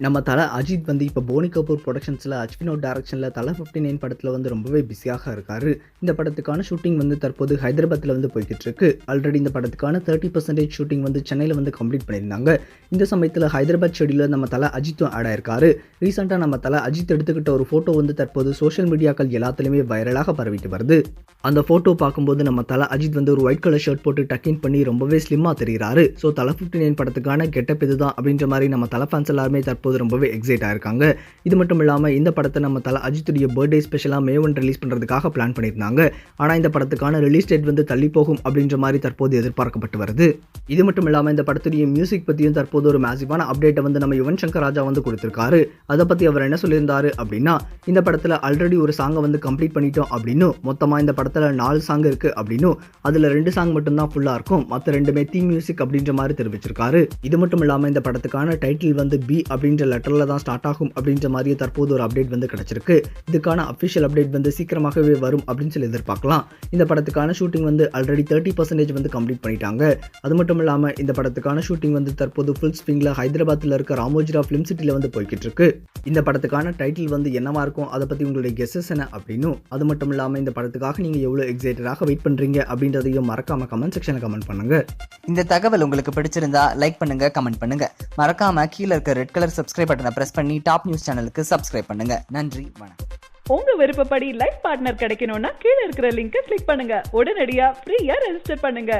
நம்ம தலை அஜித் வந்து இப்போ போனி கபூர் ப்ரொடக்ஷன்ஸில் அஜ்வினோ டேரக்ஷனில் தலை ஃபிஃப்டி நைன் படத்தில் வந்து ரொம்பவே பிஸியாக இருக்கார். இந்த படத்துக்கான ஷூட்டிங் வந்து தற்போது ஹைதராபாத்தில் வந்து போய்கிட்டு இருக்கு. ஆல்ரெடி இந்த படத்துக்கான தேர்ட்டி பர்சன்டேஜ் ஷூட்டிங் வந்து சென்னையில் வந்து கம்ப்ளீட் பண்ணியிருந்தாங்க. இந்த சமயத்தில் ஹைதராபாத் ஷெடியூலில் நம்ம தலை அஜித்தும் ஆட் ஆயிருக்காரு. ரீசெண்டாக நம்ம தலை அஜித் எடுத்துக்கிட்ட ஒரு ஃபோட்டோ வந்து தற்போது சோஷியல் மீடியாக்கள் எல்லாத்துலேயுமே வைரலாக பரவிட்டு வருது. அந்த ஃபோட்டோ பார்க்கும்போது நம்ம தலை அஜித் வந்து ஒரு ஒயிட் கலர் ஷர்ட் போட்டு டக்கின் பண்ணி ரொம்பவே ஸ்லிம்மாக தெரிகிறாரு ஸோ தலை ஃபிஃப்டி நைன் படத்துக்கான கெட்டப் இதுதான் அப்படின்ற மாதிரி நம்ம தலை ஃபேன்ஸ் எல்லாருமே தற்போது ரொம்பவே எக்ஸைட் ஆயிருக்காங்க இது மட்டும் இல்லாமல் இந்த படத்தை நம்ம தலை அஜித்துடைய பர்த்டே ஸ்பெஷலாக மே ஒன் ரிலீஸ் பண்ணுறதுக்காக பிளான் பண்ணியிருந்தாங்க. ஆனால் இந்த படத்துக்கான ரிலீஸ் டேட் வந்து தள்ளி போகும் அப்படின்ற மாதிரி தற்போது எதிர்பார்க்கப்பட்டு வருது. இது மட்டும் இல்லாமல் இந்த படத்துடைய மியூசிக் பற்றியும் தற்போது ஒரு மேசிவான அப்டேட்டை வந்து நம்ம யுவன் சங்கர் ராஜா வந்து கொடுத்துருக்காரு. அதை பற்றி அவர் என்ன சொல்லியிருந்தாரு அப்படின்னா இந்த படத்தில் ஆல்ரெடி ஒரு சாங்கை வந்து கம்ப்ளீட் பண்ணிட்டோம் அப்படின்னும் மொத்தமாக இந்த படத்தில் நாலு சாங் இருக்குது அப்படின்னும் அதில் ரெண்டு சாங் மட்டும்தான் ஃபுல்லாக இருக்கும். மற்ற ரெண்டுமே தீம் மியூசிக் அப்படின்ற மாதிரி தெரிவிச்சிருக்காரு. இது மட்டும் இல்லாமல் இந்த படத்துக்கான டைட்டில் வந்து பி அப்படின்னு அப்படின்ற லெட்டரில் தான் ஸ்டார்ட் ஆகும் அப்படின்ற மாதிரி தற்போது ஒரு அப்டேட் வந்து கிடச்சிருக்கு. இதுக்கான அஃபிஷியல் அப்டேட் வந்து சீக்கிரமாகவே வரும் அப்படின்னு சொல்லி எதிர்பார்க்கலாம். இந்த படத்துக்கான ஷூட்டிங் வந்து ஆல்ரெடி தேர்ட்டி பர்சன்டேஜ் வந்து கம்ப்ளீட் பண்ணிட்டாங்க. அது மட்டும் இல்லாமல் இந்த படத்துக்கான ஷூட்டிங் வந்து தற்போது ஃபுல் ஸ்விங்கில் ஹைதராபாத்தில் இருக்க ராமோஜிரா ஃபிலிம் சிட்டியில் வந்து போய்கிட்டு இருக்கு. இந்த படத்துக்கான டைட்டில் வந்து என்னவா இருக்கும் அதை பற்றி உங்களுடைய கெஸஸ் என்ன அப்படின்னும் அது மட்டும் இல்லாமல் இந்த படத்துக்காக நீங்கள் எவ்வளோ எக்ஸைட்டடாக வெயிட் பண்ணுறீங்க அப்படின்றதையும் மறக்காம கமெண்ட் செக்ஷனில் கமெண்ட் பண்ணுங்க. இந்த தகவல் உங்களுக்கு பிடிச்சிருந்தா லைக் பண்ணுங்க கமெண்ட் பண்ணுங்க. மறக்காம கீழே இருக்க ரெட் கலர் சப்ஸ்கிரைப் பட்டனை பிரஸ் பண்ணி டாப் நியூஸ் சேனலுக்கு சப்ஸ்கிரைப் பண்ணுங்க. நன்றி வணக்கம். உங்க விருப்பப்படி லைஃப் பார்ட்னர் கிடைக்கணும்னா கீழே இருக்கிற லிங்கை கிளிக் பண்ணுங்க. உடனடியா ஃப்ரீயா ரெஜிஸ்டர் பண்ணுங்க.